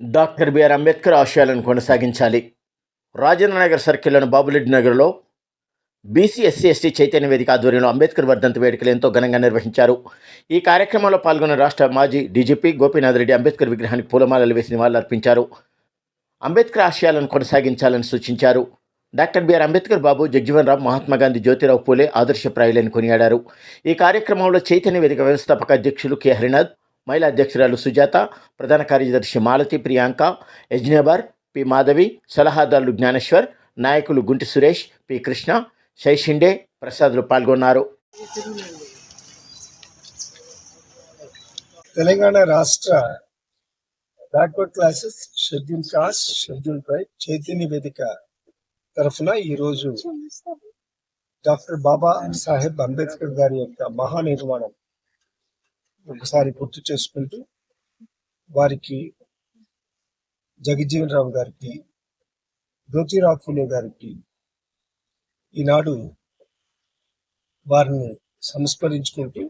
Doctor BR Ambedkar ఆశయాలను కొనసాగించాలి. రాజేంద్రనగర్ సర్కిల్లోని బాబులెడ్డి నగర్లో బీసీ ఎస్సీ ఎస్టీ చైతన్య వేదిక ఆధ్వర్యంలో అంబేద్కర్ వర్ధంతి వేడుకలు ఎంతో ఘనంగా నిర్వహించారు. ఈ కార్యక్రమంలో పాల్గొన్న రాష్ట్ర మాజీ డీజీపీ గోపీనాథ్ రెడ్డి అంబేద్కర్ విగ్రహానికి పూలమాలలు వేసి నివాళులర్పించారు. అంబేద్కర్ ఆశయాలను కొనసాగించాలని సూచించారు. డాక్టర్ బిఆర్ అంబేద్కర్ బాబు జగ్జీవన్ రామ్ మహాత్మా గాంధీ జ్యోతిరావు పూలే ఆదర్శప్రాయులని కొనియాడారు. ఈ కార్యక్రమంలో చైతన్య వేదిక వ్యవస్థాపక అధ్యక్షులు కె. హరినాథ్ మహిళా అధ్యక్షురాలు సుజాత ప్రధాన కార్యదర్శి మాలతి ప్రియాంక యజ్నేబర్ పి. మాధవి సలహాదారులు జ్ఞానేశ్వర్ నాయకులు గుంటి సురేష్ పి. కృష్ణ శైషిండే ప్రసాద్లు పాల్గొన్నారు. తెలంగాణ రాష్ట్ర backward classes schedule caste schedule tribe Chaitanya Vedika తరఫున ఈరోజు డాక్టర్ బాబా సాహెబ్ అంబేద్కర్ గారి యొక్క మహానిర్మాణం ఒకసారి గుర్తు చేసుకుంటూ వారికి జగజ్జీవన్ రావు గారికి జ్యోతిరావు ఫులే గారికి ఈనాడు వారిని సంస్మరించుకుంటూ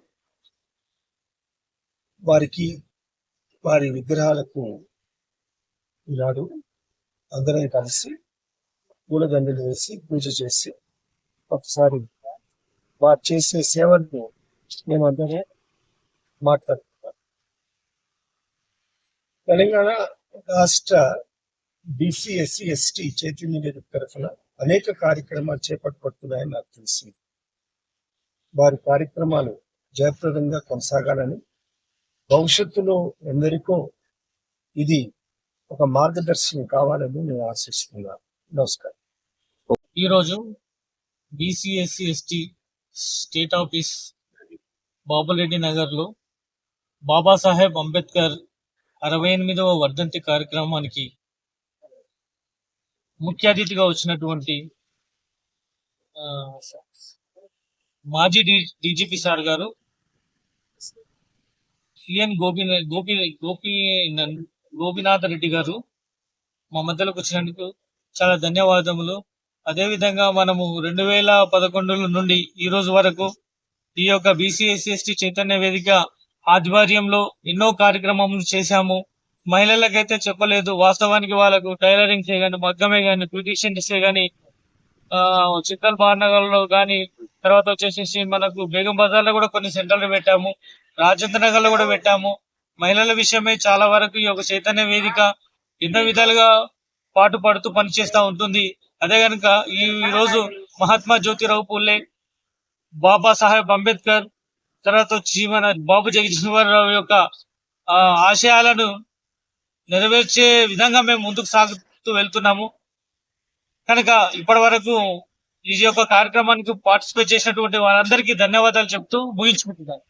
వారికి వారి విగ్రహాలకు ఈనాడు అందరం కలిసి పూలదండలు వేసి పూజ చేసి ఒకసారి వారు చేసే సేవలను మేమందరం మాట్లాడుతున్నారు తెలంగాణ రాష్ట్ర BC SC ST Chaitanya Vedika తరఫున అనేక కార్యక్రమాలు చేపట్టబడుతున్నాయని నాకు తెలిసింది. వారి కార్యక్రమాలు జయప్రదంగా కొనసాగాలని భవిష్యత్తులో ఎందరికో ఇది ఒక మార్గదర్శనం కావాలని నేను ఆశిస్తున్నాను నమస్కారం. ఈరోజు BCSC ST state office Babu Reddy నగర్లో బాబాసాహెబ్ అంబేద్కర్ అరవై ఎనిమిదవ వర్ధంతి కార్యక్రమానికి ముఖ్య అతిథిగా వచ్చినటువంటి మాజీ డిజిపి డీజీపీ సార్ గారు సిఎన్ గోపి గోపి గోపి గోపినాథ్ రెడ్డి గారు మా మధ్యలోకి వచ్చినందుకు చాలా ధన్యవాదములు. అదేవిధంగా మనము రెండు వేల పదకొండు నుండి ఈ రోజు వరకు ఈ యొక్క బీసీఎస్ఎస్టీ చైతన్య వేదిక ఆధ్వర్యంలో ఎన్నో కార్యక్రమాలు చేశాము. మహిళలకైతే చెప్పలేదు. వాస్తవానికి వాళ్ళకు టైలరింగ్ చేయగాని మగ్గమే గాని బ్యూటిషియన్ కానీ ఆ చిత్తల్ బార్నగర్లో కానీ తర్వాత వచ్చేసేసి మనకు బేగం బజార్లో కూడా కొన్ని సెంటర్లు పెట్టాము. రాజేంద్ర నగర్లో కూడా పెట్టాము. మహిళల విషయమే చాలా వరకు ఈ యొక్క చైతన్య వేదిక ఎన్నో విధాలుగా పాటు పడుతూ పనిచేస్తూ ఉంటుంది. అదే కనుక ఈ రోజు మహాత్మా జ్యోతిరావు పూలే బాబా సాహెబ్ అంబేద్కర్ తర్వాత వచ్చి మన బాబు జగజీవనరావు యొక్క ఆ, ఆశయాలను నెరవేర్చే విధంగా మేము ముందుకు సాగుతూ వెళ్తున్నాము. కనుక ఇప్పటి వరకు ఈ యొక్క కార్యక్రమానికి పార్టిసిపేట్ చేసినటువంటి వారందరికీ ధన్యవాదాలు చెప్తూ ముగించుకుంటున్నాను.